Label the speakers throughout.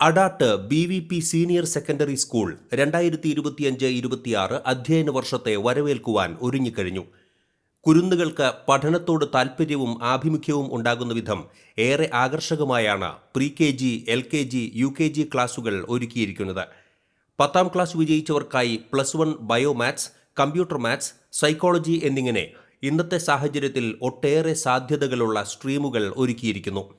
Speaker 1: Adat B V P senior secondary school രണ്ടായിരത്തി ഇരുപത്തിയഞ്ച് ഇരുപത്തിയാറ് അധ്യയന വർഷത്തെ വരവേൽക്കുവാൻ ഒരുങ്ങിക്കഴിഞ്ഞു. കുരുന്നുകൾക്ക് പഠനത്തോട് താൽപ്പര്യവും ആഭിമുഖ്യവും ഉണ്ടാകുന്ന വിധം ഏറെ ആകർഷകമായാണ് pre K G L K G U K G ക്ലാസുകൾ ഒരുക്കിയിരിക്കുന്നത്. പത്താം class വിജയിച്ചവർക്കായി plus one bio maths computer maths psychology എന്നിങ്ങനെ ഇന്നത്തെ സാഹചര്യത്തിൽ ഒട്ടേറെ സാധ്യതകളുള്ള സ്ട്രീമുകൾ ഒരുക്കിയിരിക്കുന്നു.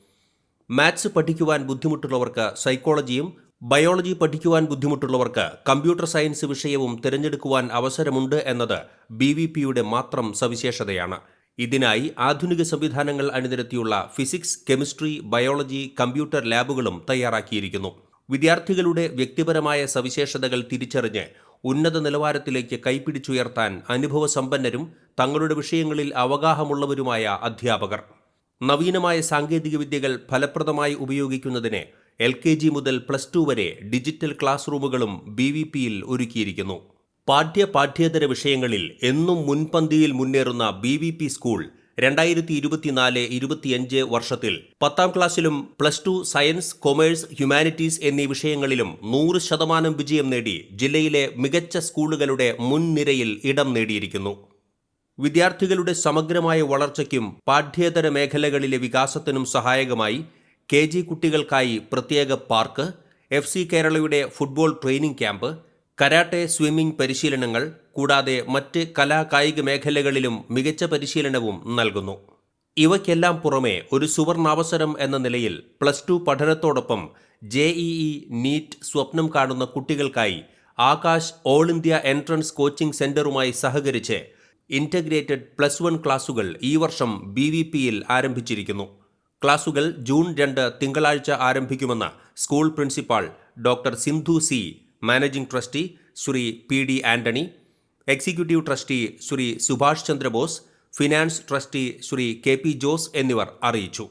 Speaker 1: മാത്സ് പഠിക്കുവാൻ ബുദ്ധിമുട്ടുള്ളവർക്ക് സൈക്കോളജിയും ബയോളജി പഠിക്കുവാൻ ബുദ്ധിമുട്ടുള്ളവർക്ക് കമ്പ്യൂട്ടർ സയൻസ് വിഷയവും തിരഞ്ഞെടുക്കുവാൻ അവസരമുണ്ട് എന്നത് ബി വി പിയുടെ മാത്രം സവിശേഷതയാണ്. ഇതിനായി ആധുനിക സംവിധാനങ്ങൾ അണിനിരത്തിയുള്ള ഫിസിക്സ് കെമിസ്ട്രി ബയോളജി കമ്പ്യൂട്ടർ ലാബുകളും തയ്യാറാക്കിയിരിക്കുന്നു. വിദ്യാർത്ഥികളുടെ വ്യക്തിപരമായ സവിശേഷതകൾ തിരിച്ചറിഞ്ഞ് ഉന്നത നിലവാരത്തിലേക്ക് കൈപ്പിടിച്ചുയർത്താൻ അനുഭവസമ്പന്നരും തങ്ങളുടെ വിഷയങ്ങളിൽ അവഗാഹമുള്ളവരുമായ അധ്യാപകർ. നവീനമായ സാങ്കേതിക വിദ്യകൾ ഫലപ്രദമായി ഉപയോഗിക്കുന്നതിന് എൽ കെ ജി മുതൽ പ്ലസ് ടു വരെ ഡിജിറ്റൽ ക്ലാസ് റൂമുകളും ബി വി പിയിൽ ഒരുക്കിയിരിക്കുന്നു. പാഠ്യ പാഠ്യേതര വിഷയങ്ങളിൽ എന്നും മുൻപന്തിയിൽ മുന്നേറുന്ന ബി വി പി സ്കൂൾ രണ്ടായിരത്തി ഇരുപത്തിനാല് ഇരുപത്തിയഞ്ച് വർഷത്തിൽ പത്താം ക്ലാസ്സിലും plus two science commerce humanities എന്നീ വിഷയങ്ങളിലും നൂറ് ശതമാനം വിജയം നേടി ജില്ലയിലെ മികച്ച സ്കൂളുകളുടെ മുൻനിരയിൽ ഇടം നേടിയിരിക്കുന്നു. വിദ്യാർത്ഥികളുടെ സമഗ്രമായ വളർച്ചയ്ക്കും പാഠ്യേതര മേഖലകളിലെ വികാസത്തിനും സഹായകമായി കെ ജി കുട്ടികൾക്കായി പ്രത്യേക പാർക്ക് എഫ് സി കേരളയുടെ football training camp karate swimming പരിശീലനങ്ങൾ കൂടാതെ മറ്റ് കലാകായിക മേഖലകളിലും മികച്ച പരിശീലനവും നൽകുന്നു. ഇവയ്ക്കെല്ലാം പുറമെ ഒരു സുവർണാവസരം എന്ന നിലയിൽ പ്ലസ് ടു പഠനത്തോടൊപ്പം ജെ ഇ ഇ നീറ്റ് സ്വപ്നം കാണുന്ന കുട്ടികൾക്കായി Aakash all India entrance coaching സെന്ററുമായി സഹകരിച്ച് ഇന്റഗ്രേറ്റഡ് പ്ലസ് വൺ ക്ലാസുകൾ ഈ വർഷം ബി വി പിയിൽ ആരംഭിച്ചിരിക്കുന്നു. ക്ലാസുകൾ ജൂൺ രണ്ട് തിങ്കളാഴ്ച ആരംഭിക്കുമെന്ന് school principal doctor Sindhu C managing trustee Shri P D Antony executive trustee Shri Subhash Chandrabose finance trustee Shri K P Jose എന്നിവർ അറിയിച്ചു.